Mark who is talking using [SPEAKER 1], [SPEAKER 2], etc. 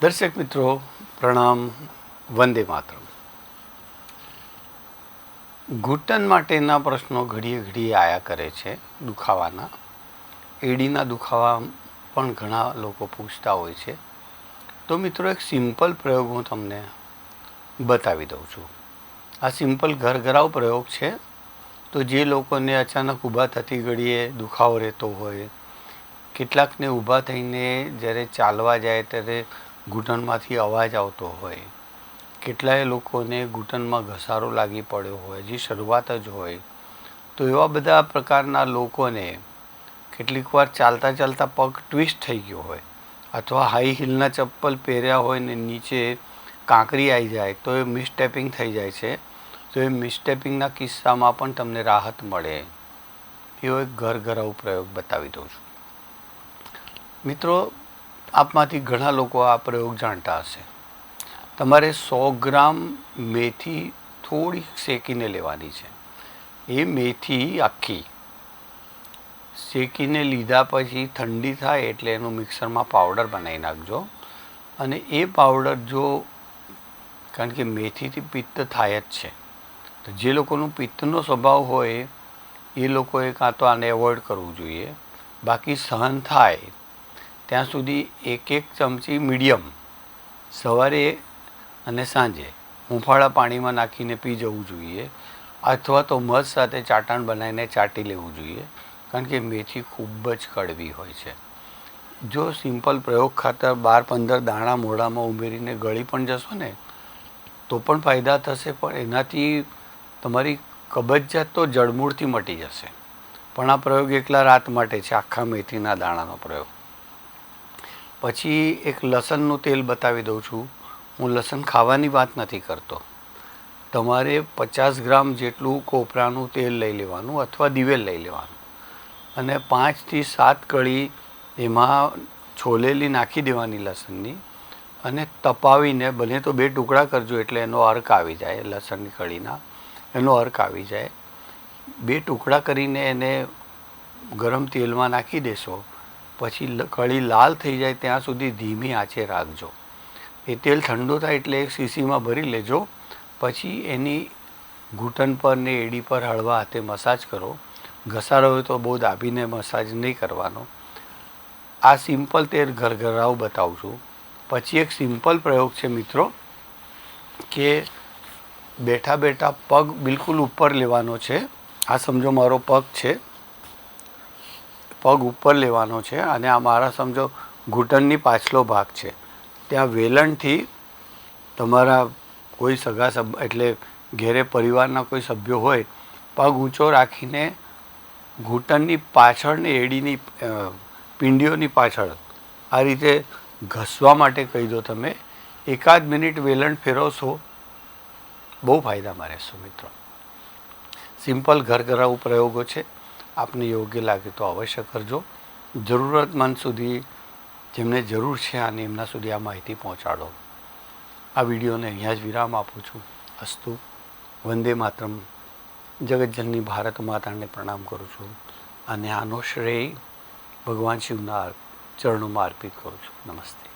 [SPEAKER 1] દર્શક મિત્રો, પ્રણામ, વંદે માતરમ. ઘૂંટણ માટેના પ્રશ્નો ઘડીએ ઘડીએ આયા કરે છે દુખાવાના. એડીના દુખાવા પણ ઘણા લોકો પૂછતા હોય છે. તો મિત્રો, એક સિમ્પલ પ્રયોગ હું તમને બતાવી દઉં છું. આ સિમ્પલ ઘરઘરાવ પ્રયોગ છે. તો જે લોકોને અચાનક ઊભા થતી ઘડીએ દુખાવો રહેતો હોય, કેટલાકને ઊભા થઈને જ્યારે ચાલવા જાય ત્યારે ઘૂંટણમાંથી અવાજ આવતો હોય. કેટલાય લોકોને ઘૂંટણમાં ઘસારો લાગી પડ્યો હોય, જે શરૂઆત જ હોય. તો એવા બધા પ્રકારના લોકોને કેટલીક વાર ચાલતા ચાલતા પગ ટ્વિસ્ટ થઈ ગયો હોય અથવા હાઈ હિલના ચપ્પલ પહેર્યા હોય ને નીચે કાંકરી આવી જાય, તો એ મિસટેપિંગ થઈ જાય છે. તો એ મિસટેપિંગના કિસ્સામાં પણ તમને રાહત મળે. એવો એક ઘર ઘરાઉ પ્રયોગ બતાવી દઉં છું. મિત્રો આપમાંથી ઘણા લોકો આ પ્રયોગ જાણતા હશે. તમારે સો ગ્રામ મેથી થોડી શેકીને લેવાની છે. એ મેથી આખી શેકીને લીધા પછી ઠંડી થાય એટલે એનું મિક્સરમાં પાવડર બનાવી નાખજો. અને એ પાવડર જો કારણ કે મેથીથી પિત્ત થાય જ છે. તો જે લોકોનું પિત્તનો સ્વભાવ હોય એ લોકોએ કાં તો આને એવોઇડ કરવું જોઈએ. બાકી સહન થાય ત્યાં સુધી એક એક ચમચી મીડિયમ સવારે અને સાંજે હુંફાળા પાણીમાં નાખીને પી જવું જોઈએ અથવા તો મધ સાથે ચાટણ બનાવીને ચાટી લેવું જોઈએ કારણ કે મેથી ખૂબ જ કડવી હોય છે. જો સિમ્પલ પ્રયોગ ખાતર બાર પંદર દાણા મોઢામાં ઉમેરીને ગળી પણ જશો ને, તો પણ ફાયદા થશે, પણ એનાથી તમારી કબજિયાત તો જડમૂળથી મટી જશે. પણ આ પ્રયોગ એકલા રાત માટે છે, આખા મેથીના દાણાનો પ્રયોગ. પછી એક લસણનું તેલ બતાવી દઉં છું. હું લસણ ખાવાની વાત નથી કરતો. તમારે પચાસ ગ્રામ જેટલું કોપરાનું તેલ લઈ લેવાનું અથવા દિવેલ લઈ લેવાનું. અને પાંચથી સાત કળી એમાં છોલેલી નાખી દેવાની લસણની અને તપાવીને બને તો બે ટુકડા કરજો એટલે એનો અર્ક આવી જાય, લસણની કળીના એનો અર્ક આવી જાય. બે ટુકડા કરીને એને ગરમ તેલમાં નાખી દેશો. પછી કળી લાલ થઈ જાય ત્યાં સુધી ધીમી આંચે રાખજો. એ તેલ ઠંડુ થાય એટલે એક શીશીમાં ભરી લેજો. પછી એની ઘૂંટણ પર ને એડી પર હળવા હાથે મસાજ કરો. ઘસારો હોય તો બહુ દાબીને મસાજ નહીં કરવાનો. આ સિમ્પલ તેલ ઘરઘરાવ બતાવું છું પછી એક સિમ્પલ પ્રયોગ છે મિત્રો, કે બેઠા બેઠા પગ બિલકુલ ઉપર લેવાનો છે. આ સમજો મારો પગ છે. પગ ઉપર લેવાનો છે અને આ મારા સમજો ઘૂંટણની પાછલો ભાગ છે. ત્યાં વેલણથી તમારા કોઈ સગા સભ એટલે ઘેરે પરિવારના કોઈ સભ્યો હોય, પગ ઊંચો રાખીને ઘૂંટણની પાછળની એડીની પિંડીઓની પાછળ આ રીતે ઘસવા માટે કહી દો તમે, એકાદ મિનિટ વેલણ ફેરવશો, બહુ ફાયદામાં રહેશો મિત્રો. સિમ્પલ ઘર ઘરાઉ પ્રયોગો છે. આપને યોગ્ય લાગે તો અવશ્ય કરજો. જરૂરતમંદ સુધી જેમને જરૂર છે અને એમના સુધી આ માહિતી પહોંચાડો. આ વિડીયોને અહીંયા જ વિરામ આપું છું. અસ્તુ. વંદે માતરમ. જગતજનની ભારત માતાને પ્રણામ કરું છું અને આનો શ્રેય ભગવાન શિવના ચરણોમાં અર્પિત કરું છું. નમસ્તે.